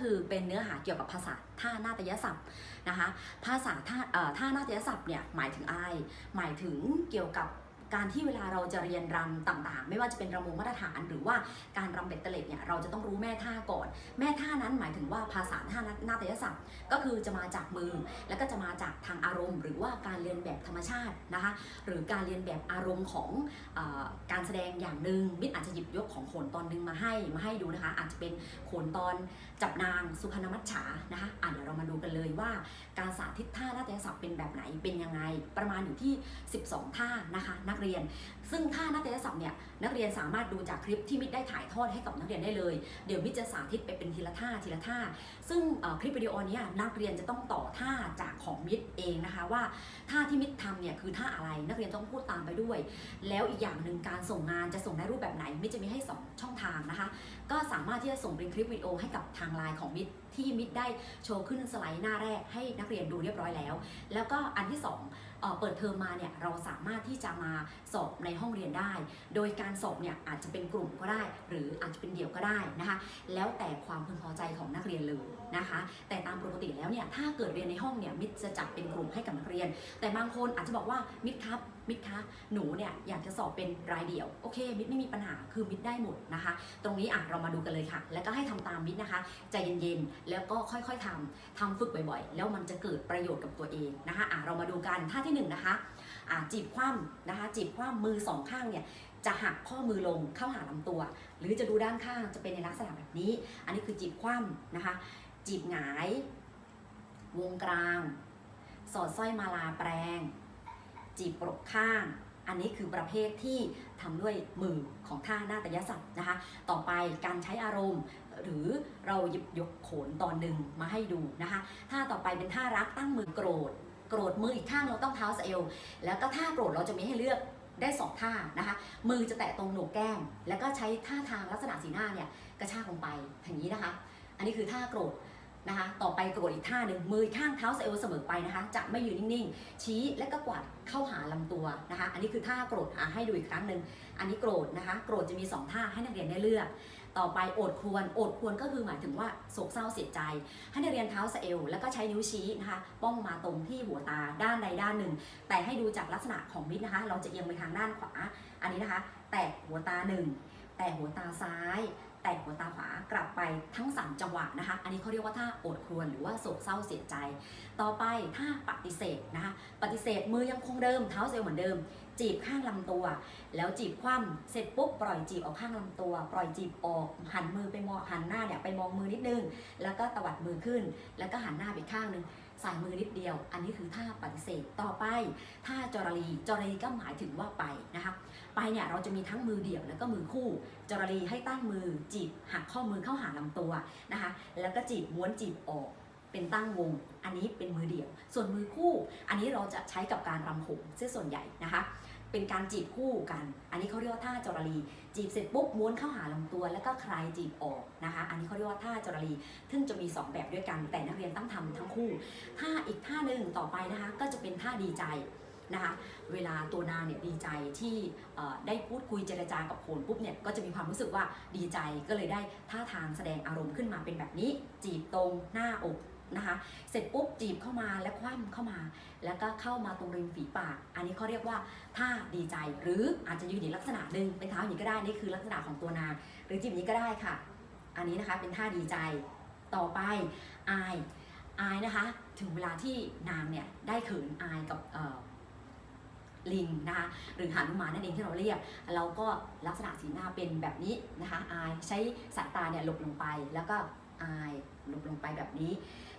คือเป็นเนื้อหาเกี่ยวกับภาษาท่านาฏยศัพท์นะคะ ภาษาท่าท่านาฏยศัพท์เนี่ยหมายถึงอะไรหมายถึงเกี่ยวกับ การที่เวลาเราจะเรียนรำต่างๆ ไม่ว่าจะเป็นรำวงมาตรฐานหรือว่าการรำเบ็ดเตล็ดเนี่ยเราจะต้องรู้แม่ท่าก่อน แม่ท่านั้นหมายถึงว่าภาษาท่านาฏยศัพท์ ก็คือจะมาจากมือ แล้วก็จะมาจากทางอารมณ์ หรือว่าการเรียนแบบธรรมชาตินะคะหรือการเรียนแบบอารมณ์ของอการแสดงอย่างหนึ่งมิตรอาจจะหยิบยกของโขนตอนหนึงมาให้มาให้ดูนะคะ อาจจะเป็นโขนตอนจับนางสุพรรณมัจฉานะคะอะเดี๋ยวเรามาดูกันเลยว่า การสาธิตท่านาฏยศัพท์เป็นแบบไหนเป็นยังไงประมาณอยู่ที่ 12 ท่านะคะนักเรียน ซึ่งท่านาฏยศัพท์เนี่ยนักเรียนสามารถดูจากคลิปที่มิตรได้ถ่ายทอดให้กับนักเรียนได้เลย เดี๋ยวมิตรจะสาธิตไปเป็นทีละท่าทีละท่า ซึ่งคลิปวิดีโอนี้นักเรียนจะต้องต่อท่าจากของมิตรเองนะคะว่าท่าที่มิตรทำเนี่ยคือท่าอะไรนักเรียนต้องพูดตามไปด้วย แล้วอีกอย่างหนึ่งการส่งงานจะส่งในรูปแบบไหนมิตรจะมีให้ 2 ช่องทางนะคะ ก็สามารถที่จะส่งเป็นคลิปวิดีโอให้กับทางไลน์ของมิตร ที่มิตรได้โชว์ขึ้นสไลด์หน้าแรกให้นักเรียนดูเรียบร้อยแล้ว แล้วก็อันที่สองเเปิดเทอมมาเนี่ยเราสามารถที่จะมาสอบในห้องเรียนได้ โดยการสอบเนี่ยอาจจะเป็นกลุ่มก็ได้ หรืออาจจะเป็นเดี่ยวก็ได้นะคะ แล้วแต่ความพึงพอใจของนักเรียนเลยนะคะ แต่ตามปกติแล้วเนี่ยถ้าเกิดเรียนในห้องเนี่ยมิตรจะจัดเป็นกลุ่มให้กับนักเรียน แต่บางคนอาจจะบอกว่ามิตรครับ มิตรคะหนูเนี่ยอยากจะสอบเป็นรายเดี่ยวโอเคมิตรไม่มีปัญหาคือมิตรได้หมดนะคะ ตรงนี้อะเรามาดูกันเลยค่ะ แล้วก็ให้ทำตามมิตรนะคะ ใจเย็นๆแล้วก็ค่อยๆทำทำฝึกบ่อยๆ แล้วมันจะเกิดประโยชน์กับตัวเองนะคะอะเรามาดูกันท่าที่หนึ่งนะคะอะจีบคว่ำนะคะ จีบคว่ำมือสองข้างเนี่ยจะหักข้อมือลงเข้าหาลำตัว หรือจะดูด้านข้างจะเป็นในลักษณะแบบนี้ อันนี้คือจีบคว่ำนะคะ จีบหงาย วงกลาง สอดสร้อยมาลาแปรง จีบปรกข้าง อันนี้คือประเภทที่ทำด้วยมือของท่าหน้าฏยศัพท์นะคะ ต่อไปการใช้อารมณ์ หรือเราหยิบยกโขนตอนหนึ่งมาให้ดูนะคะท่าต่อไปเป็นท่ารักตั้งมือโกรธ โกรธมืออีกข้างเราต้องเท้าสเอวแล้วก็ท่าโกรธเราจะมีให้เลือกได้สองท่านะคะ มือจะแตะตรงโหนกแก้ม แล้วก็ใช้ท่าทางลักษณะสีหน้าเนี่ยกระชากลงไปอย่างนี้นะคะ อันนี้คือท่าโกรธ นะคะ ต่อไปโกรธอีกท่าหนึ่งมือข้างเท้าสะเอวเสมอไปนะคะ จะไม่อยืนนิ่งๆ ชี้และก็กวาดเข้าหาลำตัวนะคะ อันนี้คือท่าโกรธอะให้ดูอีกครั้งหนึ่งอันนี้โกรธนะคะ โกรธจะมี 2 ท่าให้นักเรียนได้เลือก ต่อไปโอดควรโอดควรก็คือหมายถึงว่าโศกเศร้าเสียใจ ให้นักเรียนเท้าสะเอวแล้วก็ใช้นิ้วชี้นะคะป้องมาตรงที่หัวตาด้านใดด้านหนึ่ง แต่ให้ดูจากลักษณะของมิดนะคะ เราจะเอียงไปทางด้านขวา อันนี้นะคะ แตะหัวตาหนึ่งแตะหัวตาซ้าย แตะหัวตาขวากลับไปทั้ง 3 จังหวะนะคะ อันนี้เขาเรียกว่าท่าโอดครวญหรือว่าโศกเศร้าเสียใจ ต่อไปท่าปฏิเสธนะคะปฏิเสธมือยังคงเดิมเท้าเซลเหมือนเดิม จีบข้างลำตัว แล้วจีบคว่ำเสร็จปุ๊บปล่อยจีบออกข้างลำตัว ปล่อยจีบออกหันมือไปมองหันหน้าเนี่ยไปมองมือนิดนึง แล้วก็ตวัดมือขึ้น แล้วก็หันหน้าไปข้างนึง สายมือนิดเดียว อันนี้คือท่าปฏิเสธต่อไปท่าจรลีจรลีก็หมายถึงว่าไปนะคะไปเนี่ยเราจะมีทั้งมือเดี่ยวแล้วก็มือคู่จรลีให้ตั้งมือจีบหักข้อมือเข้าหาลำตัวนะคะแล้วก็จีบม้วนจีบออกเป็นตั้งวง อันนี้เป็นมือเดี่ยว ส่วนมือคู่ อันนี้เราจะใช้กับการรำโขงเสียส่วนใหญ่นะคะ เป็นการจีบคู่กัน อันนี้เขาเรียกว่าท่าจรลี จีบเสร็จปุ๊บม้วนเข้าหาลำตัว แล้วก็คลายจีบออกนะคะ อันนี้เขาเรียกว่าท่าจรลี ซึ่งจะมี 2 แบบด้วยกัน แต่นักเรียนต้องทำทั้งคู่ ท่าอีกท่าหนึ่งต่อไปนะคะ ก็จะเป็นท่าดีใจนะคะ เวลาตัวนางเนี่ยดีใจที่ได้พูดคุยเจรจากับโขนปุ๊บเนี่ย ก็จะมีความรู้สึกว่าดีใจ ก็เลยได้ท่าทางแสดงอารมณ์ขึ้นมาเป็นแบบนี้ จีบตรงหน้าอก นะคะ เสร็จปุ๊บจีบเข้ามาและคว่ำเข้ามา แล้วก็เข้ามาตรงริมฝีปาก อันนี้เขาเรียกว่าท่าดีใจหรืออาจจะยืนอีกลักษณะหนึ่งเป็นเท้าอย่างนี้ก็ได้นี่คือลักษณะของตัวนางหรือจีบอย่างนี้ก็ได้ค่ะ อันนี้นะคะเป็นท่าดีใจต่อไปอายอายนะคะ ถึงเวลาที่นางเนี่ยได้เขินอายกับลิงนะคะหรือหานุมานนั่นเองที่เราเรียก เราก็ลักษณะสีหน้าเป็นแบบนี้นะคะอายใช้สายตาเนี่ยหลบลงไปแล้วก็อายหลบลงไปแบบนี้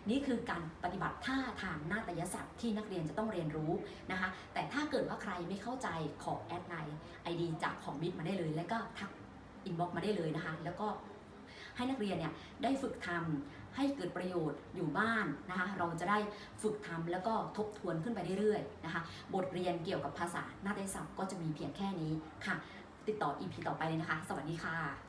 นี่คือการปฏิบัติท่าทางนาฏยศัพท์ที่นักเรียนจะต้องเรียนรู้นะคะ แต่ถ้าเกิดว่าใครไม่เข้าใจขอแอดไลน์ไอดีจากของมิตรมาได้เลย แล้วก็ทักอินบ็อกมาได้เลยนะคะ แล้วก็ให้นักเรียนเนี่ยได้ฝึกทำให้เกิดประโยชน์อยู่บ้านนะคะ เราจะได้ฝึกทำแล้วก็ทบทวนขึ้นไปเรื่อยๆนะคะ บทเรียนเกี่ยวกับภาษานาฏยศัพท์ก็จะมีเพียงแค่นี้ค่ะ ติดต่อ EP ต่อไปเลยนะคะ สวัสดีค่ะ